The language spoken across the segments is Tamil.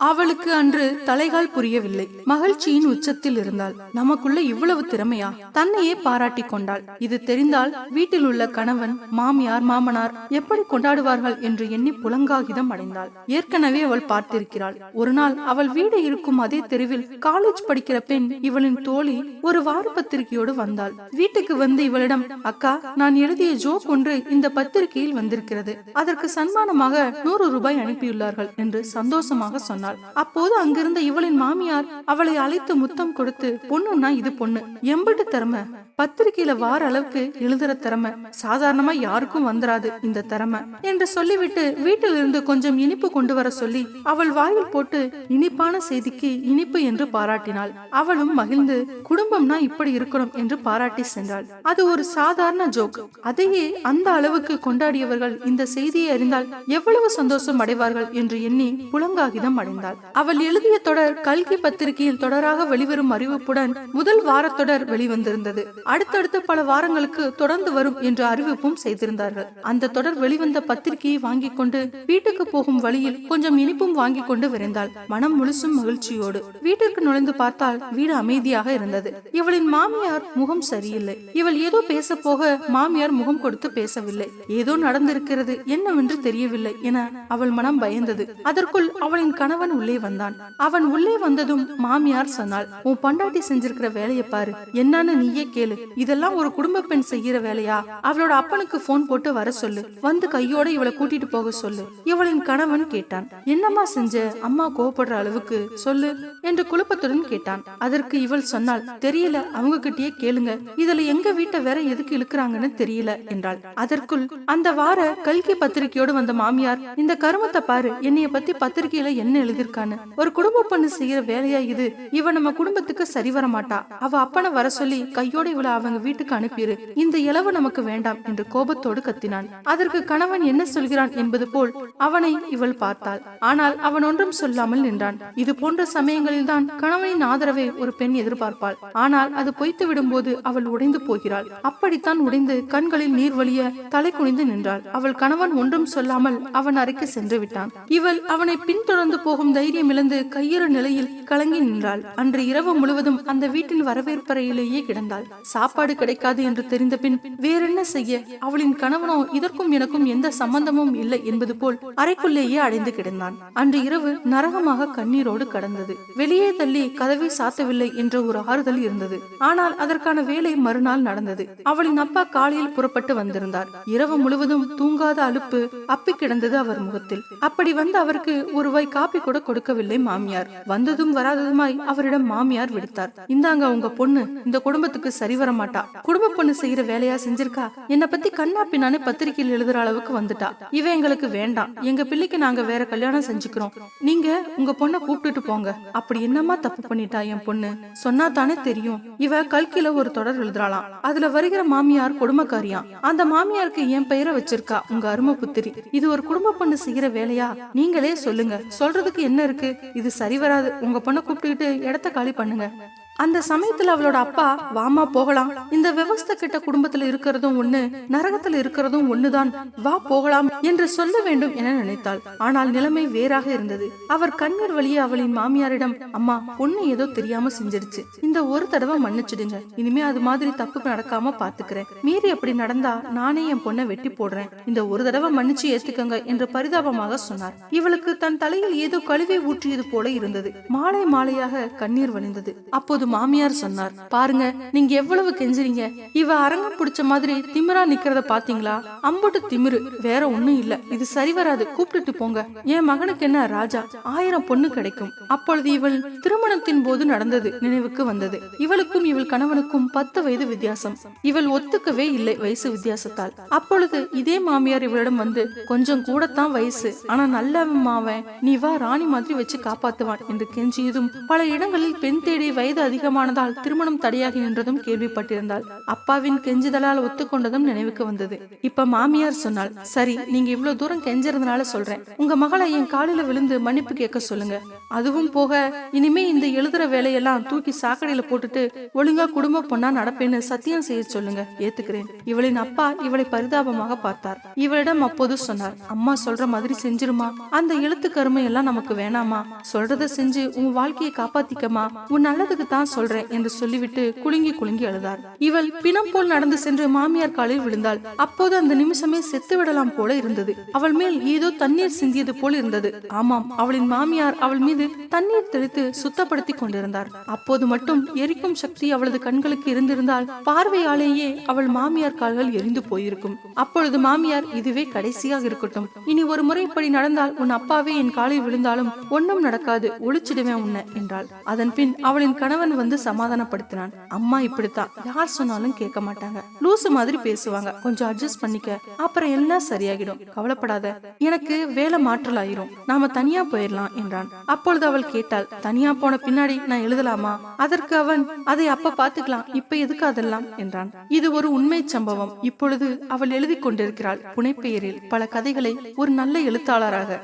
அவளுக்கு அன்று தலைகால் புரியவில்லை. மகிழ்ச்சியின் உச்சத்தில் இருந்தாள். நமக்குள்ள இவ்வளவு திறமையா? தன்னையே பாராட்டி கொண்டாள். இது தெரிந்தால் வீட்டில் உள்ள கணவன் மாமியார் மாமனார் எப்படி கொண்டாடுவார்கள் என்று எண்ணி புலங்காகிதம் அடைந்தாள். ஏற்கனவே அவள் பார்த்திருக்கிறாள். ஒரு நாள் அவள் வீடு இருக்கும் அதே தெருவில் காலேஜ் படிக்கிற பெண் இவளின் தோழி ஒரு வார பத்திரிகையோடு வந்தாள். வீட்டுக்கு வந்து இவளிடம் அக்கா நான் எழுதிய ஜோக் ஒன்று இந்த பத்திரிகையில் வந்திருக்கிறது. அதற்கு சன்மானமாக நூறு ரூபாய் அனுப்பியுள்ளார்கள் என்று சந்தோஷமாக சொன்னாள். அப்போது அங்கிருந்த இவளின் மாமியார் அவளை அழைத்து முத்தம் கொடுத்து பொண்ணுன்னா இது பொண்ணு. எம்பட்டு திறமை. பத்திரிகையில வார அளவுக்கு எழுதுற திறமை. சாதாரணமா யாருக்கும் வந்துராது இந்த திறமை. என்று சொல்லிவிட்டு வீட்டில் இருந்து கொஞ்சம் இனிப்பு கொண்டு வர சொல்லி அவள் வாயில் போட்டு இனிப்பான செய்திக்கு இனிப்பு என்று பாராட்டினாள். அவளும் மகிழ்ந்து குடும்பம்னா இப்படி இருக்கணும் என்று பாராட்டி சென்றாள். அது ஒரு சாதாரண ஜோக். அதையே அந்த அளவுக்கு கொண்டாடியவர்கள் இந்த செய்தியை அறிந்தால் எவ்வளவு சந்தோஷம் அடைவார்கள் என்று எண்ணி புலங்காகிதம் அடைந்தார் வந்தாள் அவள் எழுதிய தொடர் கல்கி பத்திரிகையில் தொடராக வெளிவரும் அறிவிப்புடன் முதல் வாரத்தொடர் வெளிவந்திருந்தது. அடுத்தடுத்த பல வாரங்களுக்கு தொடர்ந்து வரும் என்ற அறிவிப்பும் செய்திருந்தார்கள். அந்த தொடர் வெளிவந்த பத்திரிகையை வாங்கிக் கொண்டு வீட்டுக்கு போகும் வழியில் கொஞ்சம் இனிப்பும் வாங்கிக் கொண்டு விரைந்தாள். மனம் முழுசும் மகிழ்ச்சியோடு வீட்டிற்கு நுழைந்து பார்த்தால் வீடு அமைதியாக இருந்தது. இவளின் மாமியார் முகம் சரியில்லை. இவள் ஏதோ பேச போக மாமியார் முகம் கொடுத்து பேசவில்லை. ஏதோ நடந்திருக்கிறது என்னவென்று தெரியவில்லை என அவள் மனம் பயந்தது. அதற்குள் அவளின் கணவன் உள்ளே வந்தான். அவன் உள்ளே வந்ததும் மாமியார் சொன்னாள் உன் பொண்டாட்டி செஞ்சிருக்கிற வேலையை பாரு. என்னன்னு நீயே கேளு. இதெல்லாம் ஒரு குடும்ப பெண் செய்யற வேலையா? அவளோட அப்பனுக்கு போன் போட்டு வர சொல்லு. வந்து கையோட இவளை கூட்டிட்டு போக சொல்லு. இவளின் கணவன் கேட்டான் என்னம்மா செஞ்ச? அம்மா கோவப்படுற அளவுக்கு சொல்லு என்று குழப்பத்துடன் கேட்டான். அதற்கு இவள் சொன்னாள் தெரியல. அவங்க கிட்டயே கேளுங்க. இதுல எங்க வீட்டை வேற எதுக்கு இழுக்கிறாங்கன்னு தெரியல என்றாள். அதற்குள் அந்த வார கல்கி பத்திரிகையோடு வந்த மாமியார் இந்த கருமத்தை பாரு. என்னைய பத்தி பத்திரிகையில என்ன எழுதிருக்கான்னு ஒரு குடும்ப பொண்ணு செய்யற வேலையா இது? இவ நம்ம குடும்பத்துக்கு சரி வர மாட்டா. அவ அப்பனை வர சொல்லி கையோட இவள அவங்க வீட்டுக்கு அனுப்பிடு இந்த இளவு நமக்கு வேண்டாம் என்று கோபத்தோடு கத்தினான். அதற்கு கணவன் என்ன சொல்கிறான் என்பது போல் அவனை இவள் பார்த்தாள். ஆனால் அவன் ஒன்றும் சொல்லாமல் நின்றான். இது போன்ற சமயங்களில் தான் கணவனின் ஆதரவை ஒரு பெண் எதிர்பார்ப்பாள். ஆனால் அது பொய்த்து விடும்போது அவள் உடைந்து போகிறாள். அப்படித்தான் உடைந்து கண்களில் நீர் வழிய தலை குனிந்து நின்றாள். அவள் கணவன் ஒன்றும் சொல்லாமல் அவன் அறைக்கு சென்று விட்டான். இவள் அவனை பின்தொடர்ந்து போகும் தைரியம் இழந்து கையிறு நிலையில் கலங்கி நின்றாள். அன்று இரவு முழுவதும் அந்த வீட்டின் வரவேற்பறையிலேயே கிடந்தாள். சாப்பாடு கிடைக்காது என்று தெரிந்த பின் வேறென்ன செய்ய? அவளின் கணவனோ இதற்கும் எனக்கும் எந்த சம்பந்தமும் இல்லை என்பது போல் அறைக்குள்ளேயே அடைந்து கிடந்தான். அன்று இரவு நரகமாக கண்ணீரோடு கடந்தது. வெளியே தள்ளி கதவை சாத்தவில்லை என்ற ஒரு ஆறுதல் இருந்தது. ஆனால் அதற்கான வேலை மறுநாள் நடந்தது. அவளின் அப்பா காலையில் புறப்பட்டு வந்திருந்தார். இரவு முழுவதும் தூங்காத அலுப்பு அப்பி கிடந்தது அவர் முகத்தில். அப்படி வந்து அவருக்கு ஒருவாய் காப்பி கூட கூட கொடுக்கவில்லை மாமியார். வந்ததும் வராததுமாய் அவரிடம் மாமியார் விடுத்தார். இந்தாங்க உங்க பொண்ணு. இந்த குடும்பத்துக்கு சரி வர மாட்டா. குடும்ப பொண்ணு செய்யற வேலையா செஞ்சிருக்கா? என்ன பத்தி கண்ணா பின்னான்னு பத்திரிகையில் எழுதுற அளவுக்கு வந்துட்டா. இவ எங்களுக்கு வேண்டாம். எங்க பிள்ளைக்கு நாங்க வேற கல்யாணம் செஞ்சுக்கிறோம். நீங்க உங்க பொண்ணை கூப்பிட்டுட்டு போங்க. அப்படி என்னமா தப்பு பண்ணிட்டா என் பொண்ணு? சொன்னா தானே தெரியும். இவ கல்கில ஒரு தொடர் எழுதுறாளாம். அதுல வருகிற மாமியார் குடும்பக்காரியா அந்த மாமியாருக்கு என் பெயரை வச்சிருக்கா உங்க அருமை புத்திரி இது ஒரு குடும்ப பொண்ணு செய்யற வேலையா? நீங்களே சொல்லுங்க. சொல்றதுக்கு என்ன இருக்கு? இது சரி வராது. உங்க பொண்ணை கூப்பிட்டுக்கிட்டு இடத்த காலி பண்ணுங்க. அந்த சமயத்துல அவளோட அப்பா வாமா போகலாம். இந்த விவஸ்த கிட்ட குடும்பத்துல இருக்கிறதும் ஒண்ணு நரகத்துல இருக்கிறதும் ஒண்ணுதான். வா போகலாம் என்று சொல்ல வேண்டும் என நினைத்தாள். ஆனால் நிலைமை வேறாக இருந்தது. அவர் கண்ணீர் வழியே அவளின் மாமியாரிடம் அம்மா பொண்ணு ஏதோ தெரியாம செஞ்சிருச்சு. இந்த ஒரு தடவை மன்னிச்சிடுங்க. இனிமே அது மாதிரி தப்பு நடக்காம பாத்துக்கிறேன். மீறி அப்படி நடந்தா நானே என் பொண்ணை வெட்டி போடுறேன். இந்த ஒரு தடவை மன்னிச்சு ஏத்துக்கங்க என்று பரிதாபமாக சொன்னார். இவளுக்கு தன் தலையில் ஏதோ கழுவை ஊற்றியது போல இருந்தது. மாலை மாலையாக கண்ணீர் வழிந்தது. அப்போது மாமியார் சொன்னார். பாருங்க நீங்க எவ்வளவு கெஞ்சுறீங்க? இவ அரங்கம் பிடிச்ச மாதிரி திமிரா நிக்கிறத பாத்தீங்களா? அம்புட்டு திமிரு வேற ஒண்ணும் இல்ல. இது சரி வராது கூப்பிட்டுட்டு போங்க. என் மகனுக்கு என்ன ராஜா? ஆயிரம் பொண்ணு கிடைக்கும். அப்பொழுது இவள் திருமணத்தின் போது நடந்தது நினைவுக்கு வந்தது. இவளுக்கும் இவள் கணவனுக்கும் பத்து வயது வித்தியாசம். இவள் ஒத்துக்கவே இல்லை வயசு வித்தியாசத்தால். அப்பொழுது இதே மாமியார் இவளிடம் வந்து கொஞ்சம் கூடத்தான் வயசு. ஆனா நல்லவன் மாவன் நீ வா ராணி மாதிரி வச்சு காப்பாத்துவான் என்று கெஞ்சியதும் பல இடங்களில் பெண் தேடி வயது அதிகமானதால் திருமணம் தடையாகி நின்றதும் கேள்விப்பட்டிருந்தாள். அப்பாவின் கெஞ்சுதலால் ஒத்துக்கொண்டதும் நினைவுக்கு வந்தது. இப்ப மாமியார் சொன்னால் சரி நீங்க இவ்வளவு தூரம் கெஞ்சறதுனால சொல்றேன். உங்க மகளை என் காலில விழுந்து மன்னிப்பு கேட்க சொல்லுங்க. அதுவும் போக இனிமே இந்த எழுதுற வேலையெல்லாம் தூக்கி சாக்கடையில போட்டுட்டு ஒழுங்கா குடும்ப பொண்ணா நடப்பேன்னு சத்தியம் செய்ய சொல்லுங்க ஏத்துக்கிறேன். இவளின் அப்பா இவளை பரிதாபமாக பார்த்தார். இவளிடம் அப்போது சொன்னார் அம்மா சொல்ற மாதிரி செஞ்சிருமா? அந்த எழுத்து கருமை எல்லாம் நமக்கு வேணாமா? சொல்றத செஞ்சு உன் வாழ்க்கையை காப்பாத்திக்கமா? உன் நல்லதுக்கு தான் தான் சொல்றேன் என்று சொல்லிவிட்டு குலுங்கி குலுங்கி அழுதார். இவள் பிணம் போல் நடந்து சென்று மாமியார் காலில் விழுந்தாள். அப்போது அந்த நிமிஷமே செத்து விடலாம் போல இருந்தது. அவள் மேல் ஏதோ தண்ணீர் சிந்தியது போல் இருந்தது. ஆமாம் அவளின் மாமியார் அவள் மீது தண்ணீர் தெளித்து சுத்தப்படுத்தி கொண்டிருந்தார். அப்போது மட்டும் எரிக்கும் சக்தி அவளது கண்களுக்கு இருந்திருந்தால் பார்வையாலேயே அவள் மாமியார் கால்கள் எரிந்து போயிருக்கும். அப்பொழுது மாமியார் இதுவே கடைசியாக இருக்கட்டும். இனி ஒரு முறை இப்படி நடந்தால் உன் அப்பாவே என் காலில் விழுந்தாலும் ஒன்றும் நடக்காது ஒளிச்சிடுவேன் உன்ன என்றாள். அதன் பின் அவளின் கணவன் வந்து சமாதானப்படுத்தினான். அம்மா இப்படித்தான் யார் சொன்னாலும் கேட்க மாட்டாங்க. லூசு மாதிரி பேசுவாங்க. கொஞ்சம் அட்ஜஸ்ட் பண்ணிக்க. அப்புறம் எல்லாம் சரியாகிடும். கவலைப்படாத. எனக்கு வேலை மாற்றல் ஆயிரும் நாம தனியா போயிடலாம் என்றான். அப்பொழுது அவள் கேட்டாள் தனியா போன பின்னாடி நான் எழுதலாமா? அதற்கு அவன் அதை அப்ப பாத்துக்கலாம் இப்ப எதுக்கு அதெல்லாம்? என்றான். இது ஒரு உண்மை சம்பவம். இப்பொழுது அவள் எழுதி கொண்டிருக்கிறாள் புனைப்பெயரில். பல கதைகளை ஒரு நல்ல எழுத்தாளராக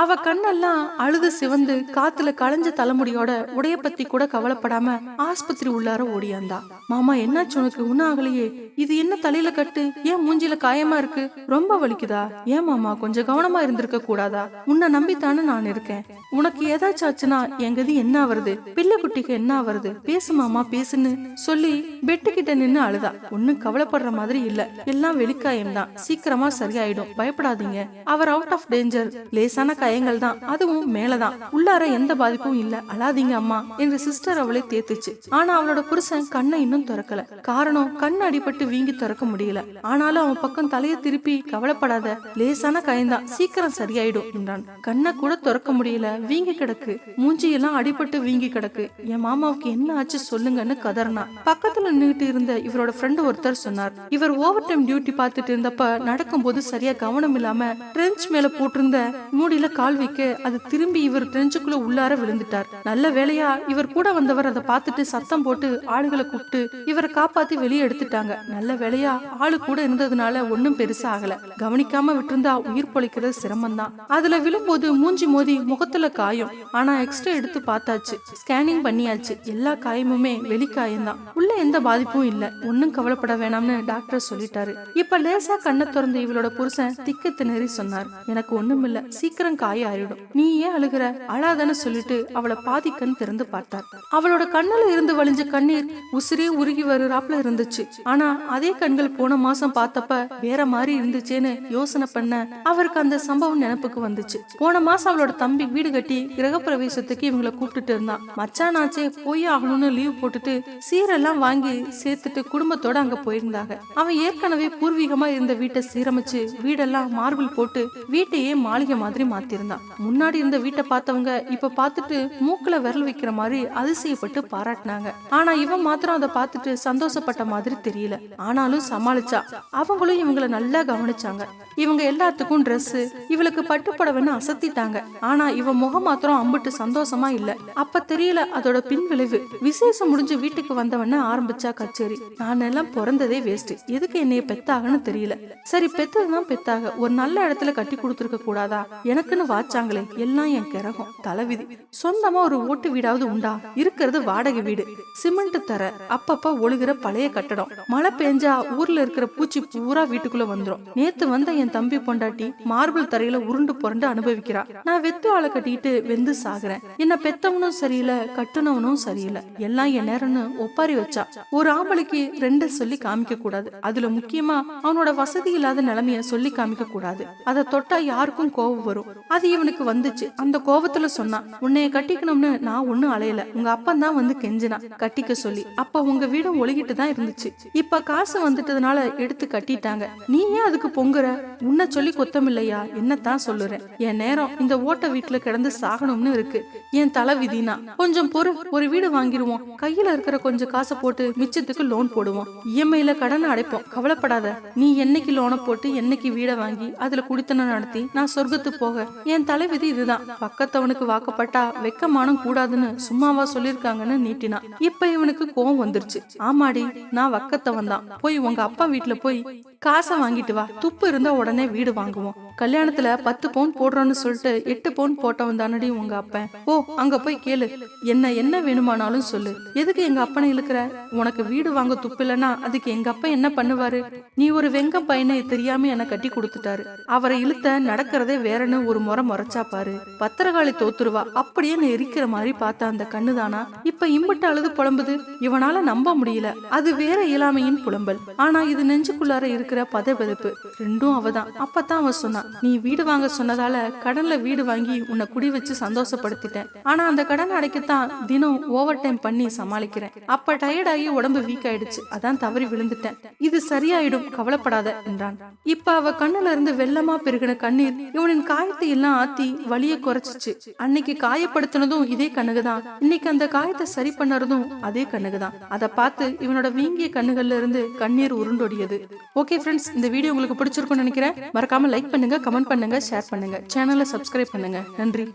அவ கண்ணெல்லாம் அழுது சிவந்து காத்துல களைஞ்ச தலைமுடியோட உடைய பத்தி கூட கவலைப்படாம ஆஸ்பத்திரி உள்ளார ஓடியாந்தா. மாமா என்னாச்சு உனக்கு? ஒன்னும் ஆகலையே இது என்ன தலையில கட்டு? ஏன் மூஞ்சில காயமா இருக்கு? ரொம்ப வலிக்குதா? ஏன் மாமா கொஞ்சம் கவனமா இருந்திருக்க கூடாதா? உன்னை நம்பித்தானே நான் இருக்கேன். உனக்கு ஏதாச்சும் ஆச்சுன்னா எங்கது என்ன வருது பிள்ளை குட்டிக்கு என்ன வருது பேசு மாமா பேசுன்னு சொல்லி பெட்டு கிட்ட நின்னு அழுதா. ஒன்னும் கவலைப்படுற மாதிரி இல்ல. எல்லாம் வெளிக்காயம் தான் சீக்கிரமா சரியாயிடும். பயப்படாதீங்க. அவர் அவுட் ஆஃப் டேஞ்சர் லேசான டயங்கள் தான். அதுவும் மேலதான். உள்ளார எந்த பாதிப்பும் இல்ல. அழாதீங்க அம்மா என்று சிஸ்டர் அவளை தேத்துச்சு. ஆனா அவளோட புருஷன் கண்ணை இன்னும் திறக்கல. காரணம் கண் அடிபட்டு வீங்கி திறக்க முடியல. ஆனாலும் அவன் பக்கம் தலையை திருப்பி கவலைப்படாத லேசான கயந்தான் சீக்கிரம் சரியாயிடும் என்றான். கண்ணை கூட திறக்க முடியல. வீங்கி கிடக்கு. மூஞ்சியெல்லாம் அடிபட்டு வீங்கி கிடக்கு. என் மாமாவுக்கு என்ன ஆச்சு சொல்லுங்கன்னு கதறினா. பக்கத்துல நின்றுட்டு இருந்த இவரோட ஃப்ரெண்டு ஒருத்தர் சொன்னார். இவர் ஓவர் டைம் டியூட்டி பார்த்துட்டு இருந்தப்ப நடக்கும்போது சரியா கவனம் இல்லாம ட்ரெஞ்ச் மேல போட்டிருந்த மூடியில கால் வைக்க அது திரும்பி இவர் ட்ரெஞ்சுக்குள்ள உள்ளார விழுந்துட்டார். நல்ல வேலையா இவர் கூட வந்தவர் அதை பார்த்துட்டு சத்தம் போட்டு ஆளுகளை கூப்பிட்டு இவரை காப்பாத்தி வெளியே எடுத்துட்டாங்க. நல்ல வேலையா ஆளு கூட இருந்ததுனால ஒன்னும் பெருசா ஆகல. கவனிக்காம விட்டுருந்தா உயிர் பொழைக்கிறது சிரமம் தான் அதுல விழும்போது மூஞ்சி மோதி முகத்துல காயம். ஆனா எக்ஸ்ட்ரா எடுத்து பார்த்தாச்சு. ஸ்கேனிங் பண்ணியாச்சு. எல்லா காயமுமே வெளிக்காயம் தான் உள்ள எந்த பாதிப்பும் இல்ல. ஒன்னும் கவலைப்பட வேணாம்னு டாக்டர் சொல்லிட்டாரு. இப்ப லேசா கண்ணை திறந்து இவளோட புருஷன் திக்கு திணறி சொன்னார். எனக்கு ஒண்ணும் இல்ல சீக்கிரம் காய நீ ஏன் அழுகிற? அழாதன்னு சொல்லிட்டு அவளை பாதி கண் திறந்து பார்த்தார். அவளோட கண்ணுல இருந்து வழிஞ்ச கண்ணீர் உசிரே உருகி வருறாப்ல இருந்துச்சு. ஆனா அதே கண்கள் போன மாசம் பார்த்தப்ப வேற மாதிரி இருந்துச்சேன்னு யோசனை பண்ண அவருக்கு அந்த சம்பவம் நினைப்புக்கு வந்துச்சு. போன மாசம் அவளோட தம்பி வீடு கட்டி கிரகப்பிரவேசத்துக்கு இவங்கள கூப்பிட்டுட்டு இருந்தான். மச்சானாச்சே போய் ஆகணும்னு லீவ் போட்டுட்டு சீரெல்லாம் வாங்கி சேர்த்துட்டு குடும்பத்தோட அங்க போயிருந்தாங்க. அவன் ஏற்கனவே பூர்வீகமா இருந்த வீட்டை சீரமைச்சு வீடெல்லாம் மார்பிள் போட்டு வீட்டையே மாளிகை மாதிரி மாத்திருந்தான் முன்னாடி இருந்த வீட்டை பார்த்தவங்க இப்ப பார்த்துட்டு மூக்குல விரல் வைக்கிற மாதிரி அதிசயப்பட்டு பாராட்டினாங்க. ஆனா இவன் மாத்திரம் அதை பார்த்துட்டு சந்தோஷப்பட்ட மாதிரி தெரியல. ஆனாலும் சமாளிச்சா. அவங்களும் இவங்கள நல்லா கவனிச்சாங்க. இவங்க எல்லாத்துக்கும் ட்ரெஸ் இவளுக்கு பட்டுப்படவைன்னு அசத்திட்டாங்க. ஆனா இவ முகம் மாத்திரம் அம்பிட்டு சந்தோஷமா இல்ல. அப்ப தெரியல அதோட பின் விளைவு. விசேஷம் முடிஞ்சு வீட்டுக்கு வந்தவன ஆரம்பிச்சா கச்சேரி. நான் எல்லாம் பிறந்ததே வேஸ்ட் எதுக்கு என்னைய பெத்தாகன்னு தெரியல. சரி பெத்ததுதான் பெத்தாக. ஒரு நல்ல இடத்துல கட்டி கொடுத்துருக்க கூடாதா? எனக்கு எனக்குன்னு வாச்சாங்களே. எல்லாம் என் கிரகம். தலைவிதி. சொந்தமா ஒரு ஓட்டு வீடாவது உண்டா? இருக்கிறது வாடகை வீடு. சிமெண்ட் தர அப்பப்ப ஒழுகிற பழைய கட்டடம். மழை பெஞ்சா ஊர்ல இருக்கிற பூச்சி பூரா வீட்டுக்குள்ள வந்துரும். நேத்து வந்த என் தம்பி பொண்டாட்டி மார்பிள் தரையில உருண்டு புரண்டு அனுபவிக்கிறா. நான் வெத்து ஆளை கட்டிட்டு வெந்து சாகுறேன். என்ன பெத்தவனும் சரியில்லை கட்டுனவனும் சரியில்லை. எல்லாம் என் நேரம்னு ஒப்பாரி வச்சா. ஒரு ஆம்பளைக்கு ரெண்ட சொல்லி காமிக்க கூடாது. அதுல முக்கியமா அவனோட வசதி இல்லாத நிலைமைய சொல்லி காமிக்க கூடாது. அதை தொட்டா யாருக்கும் கோவம் வரும். அது இவனுக்கு வந்துச்சு. அந்த கோபத்துல சொன்னான் உன்னைய கட்டிக்கணும்னு நான் ஒண்ணும் அலையல. உங்க அப்பன் தான் வந்து கெஞ்சினா கட்டிக்க சொல்லி அப்ப உங்க வீடும் ஒழுகிட்டு தான் இருந்துச்சு. இப்ப காசு வந்துட்டதுனால எடுத்து கட்டிட்டாங்க. நீ ஏன் அதுக்கு பொங்குற? உன்னை சொல்லி கொத்தமில்லையா? என்னத்தான் சொல்லுறேன். என் நேரம் இந்த ஓட்ட வீட்டுல கிடந்து சாகணும்னு இருக்கு. என் தலை விதினா? கொஞ்சம் பொறு. ஒரு வீடு வாங்கிடுவோம். கையில இருக்கிற கொஞ்சம் காசை போட்டு மிச்சத்துக்கு லோன் போடுவோம். இஎம்ஐல கடனை அடைப்போம். கவலைப்படாத. நீ என்னைக்கு லோனை போட்டு என்னைக்கு வீடை வாங்கி அதுல குடித்தனம் நடத்தி நான் சொர்க்கத்துக்கு போக என் தலைவிதி இதுதான். பக்கத்தவனுக்கு வாக்கப்பட்டா வெக்கமானம் கூடாதுன்னு சும்மாவா சொல்லிருக்காங்கன்னு நீட்டினா. இப்ப இவனுக்கு கோவம் வந்துருச்சு. ஆமாடி நான் வக்கத்தவன் தான் போய் உங்க அப்பா வீட்டுல போய் காசை வாங்கிட்டு வா. துப்பு இருந்தா உடனே வீடு வாங்குவோம். கல்யாணத்துல பத்து பவுன் போடுறோன்னு சொல்லிட்டு எட்டு பவுன் போட்டவன் தானடி உங்க அப்பன். ஓ அங்க போய் கேளு. என்ன என்ன வேணுமானாலும் சொல்லு. எதுக்கு எங்க அப்பனை இழுக்கிற? உனக்கு வீடு வாங்க துப்பு அதுக்கு எங்க அப்பா என்ன பண்ணுவாரு? நீ ஒரு வெங்க பையனை தெரியாம என்ன கட்டி கொடுத்துட்டாரு. அவரை இழுத்த நடக்கிறதே வேறன்னு ஒரு முறை முறைச்சா பாரு. பத்திரகாளி தோத்துருவா. அப்படியே நான் எரிக்கிற மாதிரி பார்த்த அந்த கண்ணுதானா? இப்ப இம்புட்டு அழுது புலம்புது. இவனால நம்ப முடியல. அது வேற இயலாமையின் புலம்பல். ஆனா இது நெஞ்சுக்குள்ளார இருக்கிற பதபதப்பு. ரெண்டும் அவதான். அப்பதான் அவன் சொன்னான். நீ வீடு வாங்க சொன்னதால கடன்ல வீடு வாங்கி உன்னை குடி வச்சு சந்தோஷப்படுத்திட்டேன். ஆனா அந்த கடன் அடைக்கத்தான் தினம் ஓவர் டைம் பண்ணி சமாளிக்கிறேன். அப்ப டயர்ட் ஆகி உடம்பு வீக் ஆயிடுச்சு. அதான் தவறி விழுந்துட்டேன். இது சரியாயிடும். கவலைப்படாத என்றான். இப்ப அவ கண்ணுல இருந்து வெள்ளமா பெருகின கண்ணீர் இவனின் காயத்தை எல்லாம் ஆத்தி வலிய குறைச்சிச்சு. அன்னைக்கு காயப்படுத்தினதும் இதே கண்ணுகுதான் இன்னைக்கு அந்த காயத்தை சரி பண்ணறதும் அதே கண்ணுகுதான் அதை பார்த்து இவனோட வீங்கிய கண்ணுகள்ல இருந்து கண்ணீர் உருண்டொடியது. ஓகே ஃப்ரெண்ட்ஸ் இந்த வீடியோ உங்களுக்கு பிடிச்சிருக்கும்னு நினைக்கிறேன். மறக்காம லைக் பண்ணுங்க. கமெண்ட் பண்ணுங்க ஷேர் பண்ணுங்க. சேனலை சப்ஸ்கிரைப் பண்ணுங்க. நன்றி.